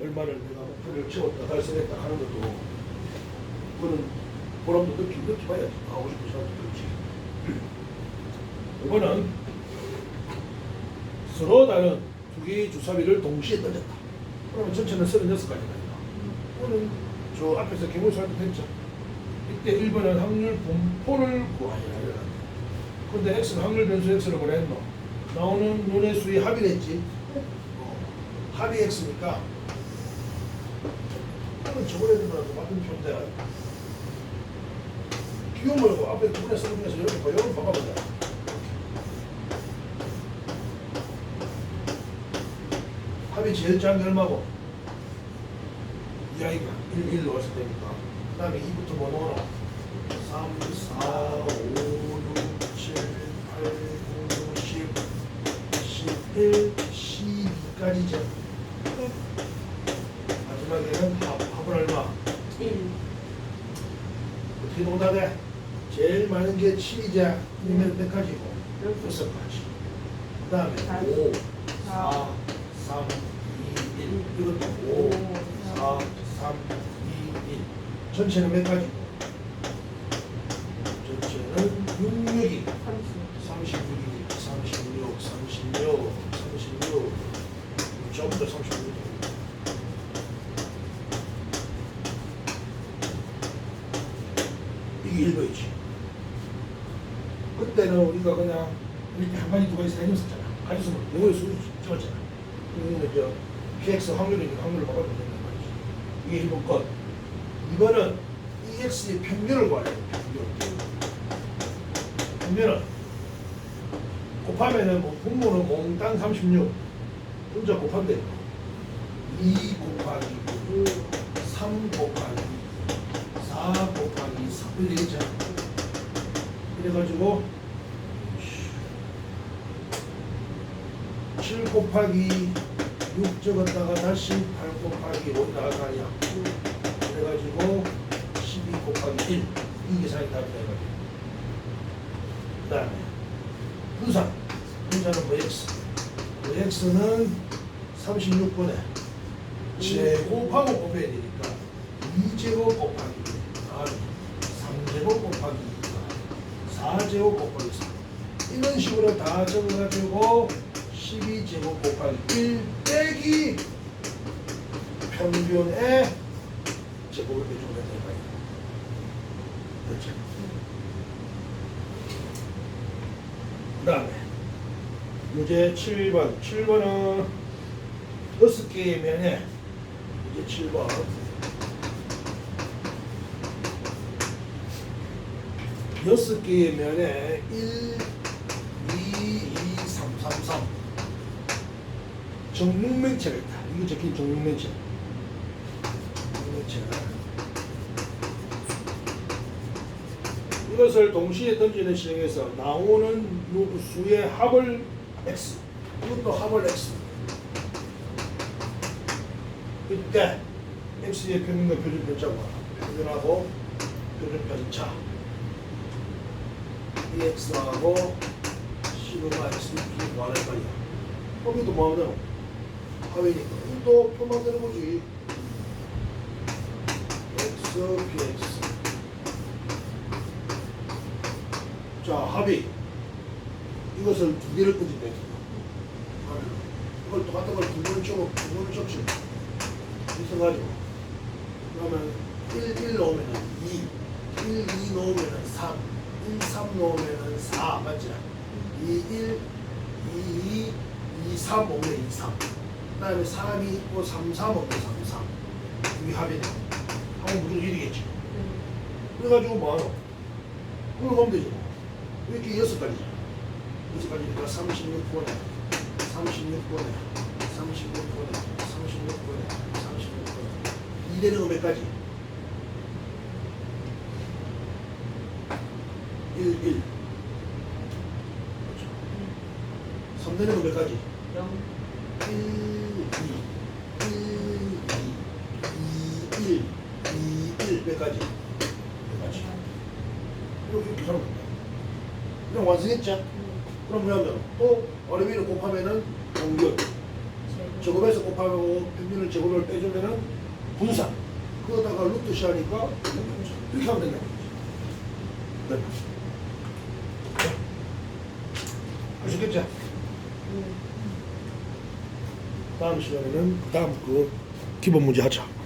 얼마를 내가 목표를 채웠다 달성했다 하는 것도 그거는 보람도 느끼 느껴봐야지 하고 싶은 사람도 그렇지. 이거는 서로 다른 두 개의 주사위를 동시에 던졌다. 그러면 전체는 36가지가 있다 이거는 저 앞에서 때 했죠. 이때 1번은 확률 분포를 구하여야 한다. 근데 x는 확률 변수 뭐라 했노. 나오는 눈의 수의 합이랬지. 어, 합이 x니까 한번 저번에도 같은 표인데. 기호 말고 앞에 두 번에 쓰는 중에서 이렇게 봐 이렇게 바꿔보자 합이 제일 작은 게 얼마고? 이 아이가 1, 1로 왔을 때니까. 그 다음에 2부터 뭐 넣어놔 3, 4, 5, 6, 7, 8, 9, 10, 11, 12까지 죠 마지막에는 합, 합은 얼마? 1. 어떻게 농담해? 제일 많은 게 7이자 그러면 몇 가지고? 여섯 가지 그 다음에 5, 4, 3, 2, 1 이것도 5, 4, 3, 2, 1 전체는 몇 가지고? 전체는 66이 30. 36이 36, 36, 36 전부 다 36. 이게 1번이지. 그때는 우리가 그냥 이렇게 한 가지 두 가지 세 가지 썼잖아. 가지 수는 영어의 수를 찍었잖아. 그러면 저 PX 확률이니까 확률을 바꿔주면 된단 말이지. 이게 1번 것. 이거는 EX의 평균을 구하려 돼. 평균. 평균은 곱하면은 뭐 분모는 몽땅 36 혼자 곱하면 돼요 2 곱하기 9 3 곱하기 4 곱하기 3 이렇게 되겠죠. 이래가지고 7 곱하기 6 적었다가 다시 8 곱하기 5 나가냐 그래가지고 12 곱하기 1 이 계산이 답이 돼가지고. 그 다음에 분산. 분산은 뭐 x? 그 x는 36번에 제곱하고 곱해야 되니까 2제곱 곱하기 3제곱 곱하기 2가 4제곱 곱하기 3 이런 식으로 다 적어가지고 12제곱 곱하기 1 빼기 평균의 제곱을 빼주면 되는 거예요 그렇죠? 그 다음에 문제 7번. 7번은 6개의 면에 이제 7번 여섯 개의 면에 1, 2, 2, 3, 3, 3 정육면체가 있다. 이게 적힌 정육면체. 정육면체. 이것을 동시에 던지는 시행에서 나오는 요 수의 합을 x. 이것도 합을 x. 이때 x의 평균과 표준 편차가 표준하고 표준 편차. 이 x하고 시그마 x 이렇게 구하는 거야. 거기도 뭐 하면 합이니까 또 표만 되는 거지. x px. 자, 합이 이것을 두 개를 끄집니다 이걸 똑같은 걸 두 번을 적어, 두 번을. 이렇게 가지고. 그러면 1, 1 넣으면 2, 1, 2 넣으면 3, 1, 3 넣으면 4, 맞지? 2, 1, 2, 2, 2, 3 오면 2, 3. 그 다음에 3이 있고 3, 3 오면 3, 3. 이게 합이네. 하면 무조건 1이겠지. 그래가지고 뭐하노? 그걸 하면 되죠. 이렇게 여섯 가지잖아. 여섯 가지니까 36번에, 36번에, 36번에, 36번에, 36번에. 2되는 거 몇 가지? 1, 3 내리면 몇 가지? 0. 1, 2. 1, 2. 2, 1. 2, 1. 몇 가지? 몇 가지? 이렇게 계산을 한다. 그럼 완성했죠? 그럼 뭐냐면 또 어려위를 곱하면은 공격 제곱에서 곱하고 평균을 제곱을 빼주면은 분산. 그러다가 루트 시하니까 이렇게 하면 된다는 거죠. 네. 죽였죠? 음. 다음 시간에는 그 다음 그 기본 문제 하자.